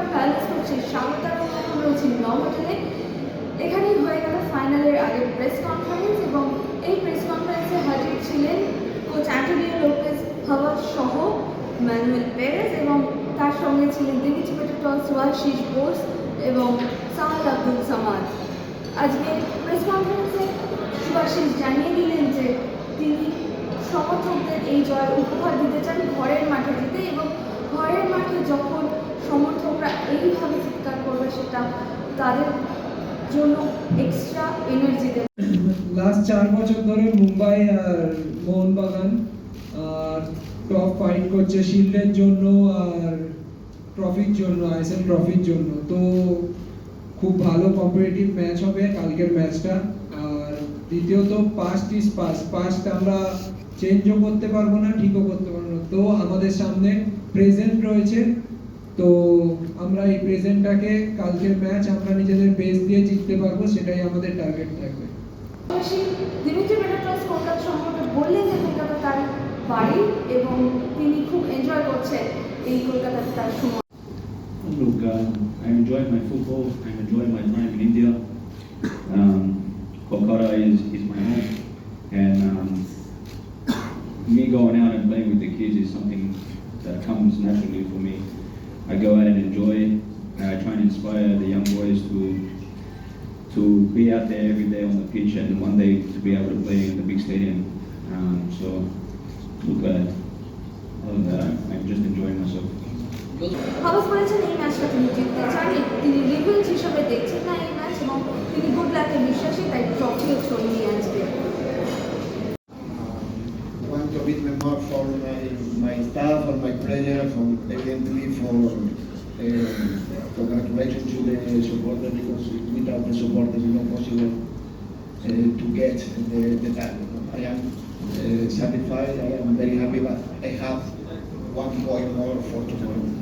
আমার প্যালেস হচ্ছে সামতার রয়েছে নমোটেলে এখানেই হয়ে গেল ফাইনালের আগে প্রেস কনফারেন্স এবং এই প্রেস কনফারেন্সে হাজির ছিলেন কোচ অ্যান্টোনিও লোপেজ হওয়া সহ ম্যানুয়েল পেরেস এবং তার সঙ্গে ছিলেন দিলিচ পেটোটস ওয়াশিস বোস এবং সামাদ আব্দুল সামাদ। আজকে প্রেস কনফারেন্সে সুভাশিস জানিয়ে দিলেন যে তিনি সমর্থকদের এই জয় উপহার দিতে চান ঘরের মাঠে দিতে এবং ঘরের মাঠে যখন সমর্থকরা এইভাবে চিৎকার করবে সেটা তাদের জন্য এক্সট্রা এনার্জি দেবে। লাস্ট চার বছর ধরে মুম্বাই আর মোহনবাগান, আর টপ ফাইট করছে শিল্ডের জন্য আর ট্রফির জন্য আইএসএল ট্রফির জন্য। তো খুব ভালো কম্পিটিটিভ ম্যাচ হবে কালকের ম্যাচটা আর দ্বিতীয়ত পাস্ট ইজ পাস্ট পাস্ট আমরা চেঞ্জও করতে পারব না ঠিকও করতে পারব না। তো আমাদের সামনে প্রেজেন্ট রয়েছে তো আমরা এই প্রেজেন্টটাকে কালকের ম্যাচ আমরা নিজেদের বেস দিয়ে জিততে পারব সেটাই আমাদের টার্গেট থাকবে দিমিত্রি পেট্রোটস কলকাতা সম্পর্কে বললেন যে কলকাতা তার বাড়ি এবং তিনি খুব এনজয় করছেন এই কলকাতাতে তার সময় Look, um, I'm enjoying my football. I'm enjoying my time in India. Um, Kolkata is, is my home, and um, me going out and playing with the kids is something that comes naturally for me. I go out and enjoy. I try and inspire the young boys to to be out there every day on the pitch and one day to be able to play in the big stadium. Um, so, look, uh, other than that, I'm, I'm just enjoying myself. House বলেছেন এই ম্যাচটা তিনি জিততে চান তিনি revenge হিসেবে দেখছেন না এই ম্যাচ এবং তিনি গুড লাকে বিশ্বাসী তাই ট্রফিও ছড়িয়ে commitment more for my, my staff, for my player, for evidently for uh, congratulations to the supporters because without the supporters it's not possible uh, to get the, the title. I am uh, satisfied, I am very happy, but I have one point more for tomorrow.